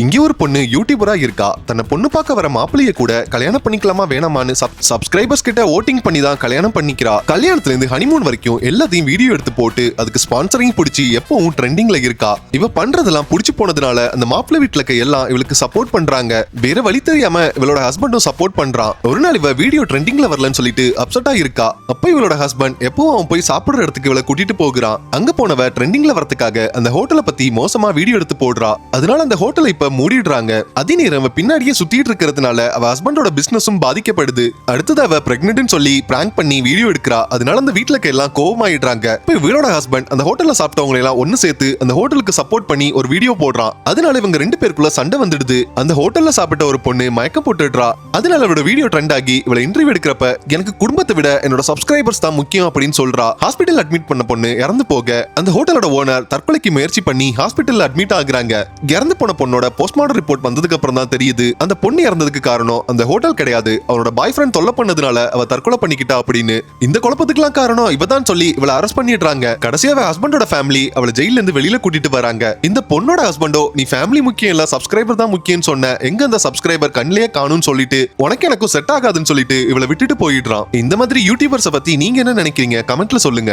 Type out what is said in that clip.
இங்க ஒரு பொண்ணு யூடியூபரா இருக்கா? தன்னை பொண்ணு பார்க்க வர மாப்பிளைய கூட கல்யாணம் பண்ணிக்கலாமா வேணாமான்னு சப்ஸ்கிரைபர்ஸ் கிட்ட ஓட்டிங் பண்ணி தான் கல்யாணம் பண்ணிக்கிறா. கல்யாணத்துல இருந்து ஹனிமூன் வரைக்கும் எல்லாத்தையும் வீடியோ எடுத்து போட்டு அதுக்கு ஸ்பான்சரிங் பிடிச்சி எப்பவும் ட்ரெண்டிங்ல இருக்கா. இவ பண்றதெல்லாம் பிடிச்சி போனதுனால அந்த மாப்பிள்ளை வீட்டுல இருக்க எல்லாம் இவளுக்கு சப்போர்ட் பண்றாங்க. வேற வழி தெரியாம இவளோட ஹஸ்பண்டும் சப்போர்ட் பண்றான். ஒரு நாள் இவ வீடியோ ட்ரெண்டிங்ல வரலன்னு சொல்லிட்டு அப்செட்டா இருக்கா அப்ப இவளோட ஹஸ்பண்ட் எப்பவும் அவன் போய் சாப்பிடுற இடத்துக்கு இவளை கூட்டிட்டு போகிறான். அங்க போனவ ட்ரெண்டிங்ல வரதுக்காக அந்த ஹோட்டலை பத்தி மோசமா வீடியோ எடுத்து போடுறா. அதனால அந்த ஹோட்டலை இப்ப மூடிடுறாங்க. அதே நேரம் அவ பின்னாடியே சுத்திட்டு இருக்கிறதுனால அவ ஹஸ்பண்டோட பிசினஸும் பாதிக்கப்படுது. அடுத்தது அவ பிரெக்னென்ட்னு சொல்லி பிராங்க் பண்ணி வீடியோ எடுக்கிறா. அதனால அந்த வீட்டுல எல்லாம் கோவமாயிடுறாங்க. இப்ப இவளோட ஹஸ்பண்ட் அந்த ஹோட்டல்ல சாப்பிட்டவங்க எல்லாம் ஒண்ணு சேர்த்து அந்த ஹோட்டலுக்கு சப்போர்ட் பண்ணி ஒரு வீடியோ போடுறான். அதனால இவங்க ரெண்டு பேருக்குள்ள சண்டை வந்துடுது. அந்த ஹோட்டல்ல சாப்பிட்ட ஒரு பொண்ணு மயக்கம் போட்டுடுறா. அதனால அவளோட வீடியோ ட்ரெண்ட் ஆகி இவளை இன்டர்வியூ எடுக்கிறப்ப எனக்கு குடும்பத்தை விட என்னோட சப்ஸ்கிரைபர்ஸ் தான் முக்கியம் அப்படின்னு சொல்றா. ஹாஸ்பிட்டல் அட்மிட் பண்ண பொண்ணு இறந்து போக அந்த ஹோட்டலோட ஓனர் தற்கொலைக்கு முயற்சி பண்ணி ஹாஸ்பிட்டல் அட்மிட் ஆகுறாங்க. இறந்து போன பொண்ணோட போஸ்ட்மார்டம் ரிப்போர்ட் வந்ததுக்கு அப்புறம் தான் தெரியுது. அந்த பொண்ணு இறந்ததுக்கு காரணம் அந்த ஹோட்டல் கிடையாது. அவரோட பாய் ஃப்ரெண்ட் தொல்லை பண்ணதுனால அவ தற்கொலை பண்ணிக்கிட்டா அப்படின்னு. இந்த குழப்பத்துக்குலாம் காரணம் இவ தான் சொல்லி இவளை அரெஸ்ட் பண்ணிடுறாங்க. கடைசியா ஹஸ்பண்டோட ஃபேமிலி அவளை ஜெயில இருந்து வெளியில கூட்டிட்டு வராங்க. இந்த பொண்ணோட ஹஸ்பண்டோ நீ ஃபேமிலி முக்கியம் இல்ல சப்ஸ்கிரைபர் தான் முக்கியம் சொன்ன. எங்க அந்த சப்ஸ்கிரைபர் கண்ணிலே காணும்னு சொல்லிட்டு உனக்கு எனக்கும் செட் ஆகாதுன்னு சொல்லிட்டு இவளை விட்டுட்டு போயிடுறான். இந்த மாதிரி யூடியூபர்ஸை பத்தி நீங்க என்ன நினைக்கிறீங்க? கமெண்ட்ல சொல்லுங்க.